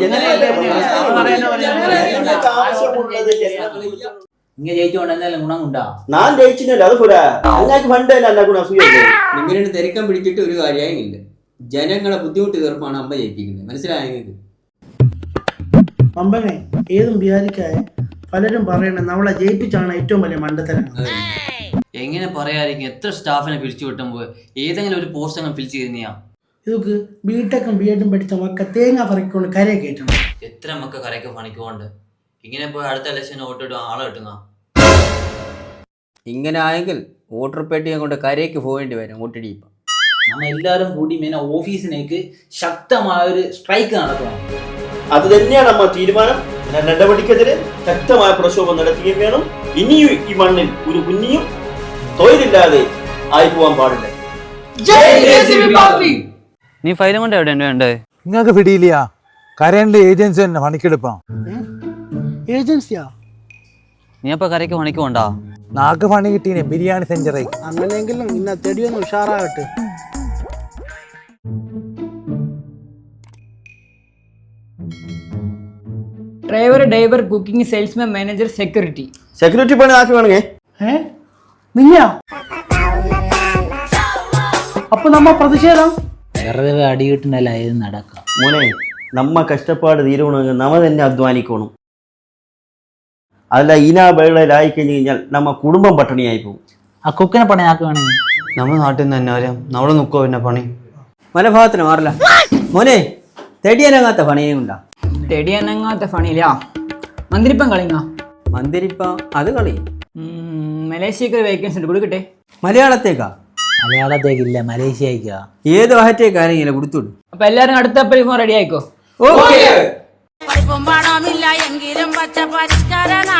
ജനങ്ങളുടെ ജനങ്ങൾക്ക് ആവശ്യമുള്ളത് ജനങ്ങൾ ഇങ്ങ ജയിച്ചോണ്ട് എന്തെങ്കിലും ഗുണമുണ്ടാ? ഞാൻ ജയിച്ചില്ല അത് പോരാ. അങ്ങാക്ക് പണ്ട് തന്നെ എന്നെ ഗുണം അസൂയല്ലേ നിങ്ങളുടെ തിരക്കം പിടിച്ചിട്ട് ഒരു കാര്യമായും ഇല്ല. ജനങ്ങളെ ബുദ്ധിമുട്ട് തീർപ്പാണ് അമ്മ ജയിപ്പിക്കുന്നത്. മനസ്സിലായത് അമ്പനെ ഏതും വിചാരിക്കായ പലരും പറയണേ നമ്മളെ ജയിപ്പിച്ചാണ് ഏറ്റവും വലിയ മണ്ടത്തരം. എങ്ങനെ പറയാതിരിക്കും എത്ര സ്റ്റാഫിനെ പിരിച്ചു വിട്ടുമ്പോൾ ഏതെങ്കിലും ഒരു പോസ്റ്റ് അങ്ങ് ഫിൽ ചെയ്യുന്നയാ ഇതൊക്കെ ബിടെക്കും ബി എഡും പഠിച്ച മക്ക തേങ്ങ പറിക്കൊണ്ട് കരയെ കയറ്റണം. എത്ര മക്ക കരയ്ക്ക് പണിക്കുകൊണ്ട് ഇങ്ങനെ പോയി അടുത്ത ഇലക്ഷന് വോട്ടിട്ട് ആളെ കിട്ടുന്ന? ഇങ്ങനെ ആയെങ്കിൽ വോട്ടർ പെട്ടിയെ കൊണ്ട് കരയ്ക്ക് പോകേണ്ടി വരും വോട്ടിടിയിപ്പം നമ്മ എല്ലാരും കൂടി മേന ഓഫീസിനേക്ക് ശക്തമായ ഒരു സ്ട്രൈക്ക് നടത്തണം. അത് തന്നെയാണ് നമ്മ തീരുമാനം. നടപടിക്കെതിരെ ശക്തമായ പ്രക്ഷോഭം നടത്തുകയും വേണം. ഇനിയും ഈ മണ്ണിൽ ഒരു കുഞ്ഞിയും തൊഴിലില്ലാതെ ആയി പോകാൻ പാടില്ല നീ ഫയലും കൊണ്ട് എവിടെ വേണ്ടത് നിങ്ങൾക്ക് പിടിയില്ല. കരണ്ട് ഏജൻസി തന്നെ പണിക്കെടുപ്പാ. ഏജൻസിയാ? നീ അപ്പൊ കരയ്ക്ക് പണിക്ക് പോണ്ടാ? നാക്ക് പണി കിട്ടീനെ ബിരിയാണി സെഞ്ചറി അങ്ങനെയെങ്കിലും ഇന്ന തെടിയൊന്ന് ഉഷാറാകട്ടെ. Driver driver cooking salesman manager security. Security പണി ആക്കി വേണേ ഏ? നിങ്ങയാ അപ്പൊ നമ്മ പ്രതിഷേധം? വെറുതെ അടി കിട്ടുന്നല്ല ഇത് നടക്കാം. മോനെ നമ്മ കഷ്ടപ്പാട് തീരുവണമെങ്കിൽ നമ്മ തന്നെ അധ്വാനിക്കണം. അല്ല ഇനാ ബേളയിലായി കഴിഞ്ഞ് കഴിഞ്ഞാൽ നമ്മ കുടുംബം പട്ടിണിയായി പോകും. ആ കുക്കിനെ പണി ആക്കുവാണെങ്കിൽ നമ്മൾ നാട്ടിൽ നിന്ന് തന്നെ വരാം നമ്മൾ നിൽക്കുമോ പിന്നെ പണി? മല ഭാഗത്തിന് മാറില്ല. മോനെ തെടിയനങ്ങാത്ത പണിയും ഉണ്ടാ. തെടിയനങ്ങാത്ത പണിയില്ല മന്ദിരിപ്പം കളിങ്ങ? മന്ദിരിപ്പ അത് കളി. മലേഷ്യക്ക് ഒരു വേക്കൻസി ഉണ്ട്. കൊടുക്കട്ടെ. മലയാളത്തേക്കാ? മലയാളത്തേക്കില്ല മലേഷ്യക്കാ ഏത് ഭാഷത്തേക്കാരെങ്കിലും കൊടുത്തുള്ളൂ അപ്പൊ എല്ലാരും അടുത്ത പരിഫോം റെഡി ആയിക്കോ? ഓക്കെ പഠിപ്പും പണമില്ല എങ്കിലും പച്ച പരിഷ്കാരന